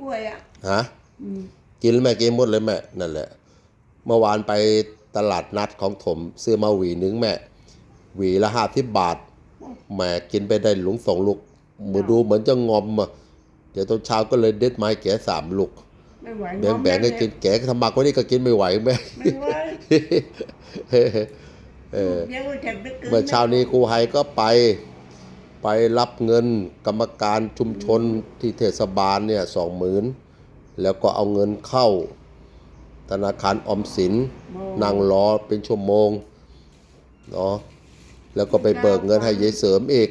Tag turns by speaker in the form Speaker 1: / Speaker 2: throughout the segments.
Speaker 1: กล้วยอะ
Speaker 2: ฮะ
Speaker 1: อืม
Speaker 2: กินแม่กินหมดเลยแม่นั่นแหละ เมื่อวานไปตลาดนัดของถมซื้อมาหวีหนึงแม่ หวีละห้าสิบบาทแหม่กินไปได้หลุงสองลูกมือดูเหมือนจะงอมอะเดี๋ยวตอนเช้าก็เลยเด็ดไม้แกะสามลูก
Speaker 1: ไม่ไหว
Speaker 2: แบ่งแบ่งๆให้กินแกะทำมากกว่านี้ก็กินไม่ไหวแม่
Speaker 1: ไม่ไหว
Speaker 2: เออ
Speaker 1: เดี๋ยวจะไปกิน
Speaker 2: เมื่อเช้านี้ครูไฮก็ไป ไปรับเงินกรรมการชุมชนที่เทศบาลเนี่ยสองหมื่นแล้วก็เอาเงินเข้า ธนาคารออมสินนั่งรอเป็นชั่วโมงเนาะแล้วก็ไปเบิกเงินให้ยายเสริมอีก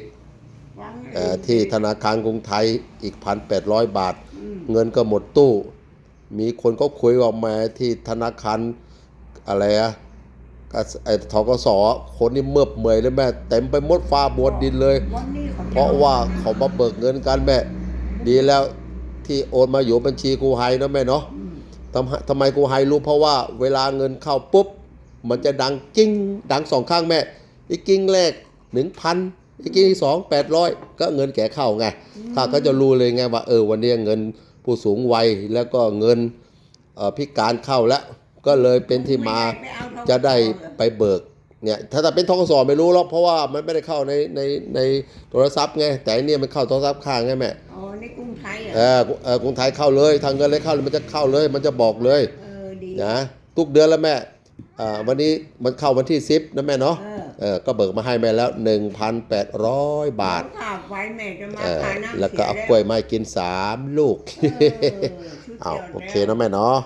Speaker 2: อที่ธนาคารกรุงไทยอีกพันแปดร้อยบาท เงินก็หมดตู้ มีคนก็คุยออกมาที่ธนาคารอะไรอะไอ้ทกสคนนี่เมื่อบเมอยเลยแม่เต็มไปหมดฟ้าบวดดินเลย เพราะว่าเขามาเบิกเงินกันแม่ ดีแล้วที่โอนมาอยู่บัญชีกูไฮนะแม่เนาะ
Speaker 1: อืม
Speaker 2: ทำไมทำไมกูไฮรู้เพราะว่าเวลาเงินเข้าปุ๊บ มันจะดังกิ้งดังสองข้างแม่อีกกิ้งแรกหนึ่งพันอีกกิ้งที่สองแปดร้อยก็เงินแก่เข้าไงข้าก็จะรู้เลยไงว่าเออวันนี้เงินผู้สูงวัยแล้วก็เงินเอ่อพิการเข้าแล้วก็เลยเป็นที่มา
Speaker 1: ไเอาเท่า
Speaker 2: จะได้ไปเบิก เนี่ยถ้าแต่เป็นทกสไม่รู้หรอกเพราะว่ามันไม่ได้เข้าในในในโทรศัพท์ไงแต่อันเนี่ยมันเข้าโทรศัพท์ข้างไงแม่
Speaker 1: อ๋อในกรุงไทย
Speaker 2: เอ
Speaker 1: อะ
Speaker 2: อเออกรุงไทยเข้าเลยทางเงินเลยเข้าเลยมันจะเข้าเลย มันจะบอกเลย
Speaker 1: เออดี
Speaker 2: นะทุกเดือนแล้วแม่อ่าวันนี้มันเข้าวันที่10นะแม่เนาะ
Speaker 1: เออ
Speaker 2: เออก็เบิกมาให้แม่แล้ว 1,800 บาท
Speaker 1: ข้าวไฟแม่จะมา
Speaker 2: เออ
Speaker 1: ขายน้ำ
Speaker 2: แล้วก็เอา
Speaker 1: สี
Speaker 2: กล้วยไม้กิน 3 ลูก
Speaker 1: เออชุด
Speaker 2: เอา
Speaker 1: ดียว
Speaker 2: โอเค
Speaker 1: แล้ว
Speaker 2: นะแม่เนาะ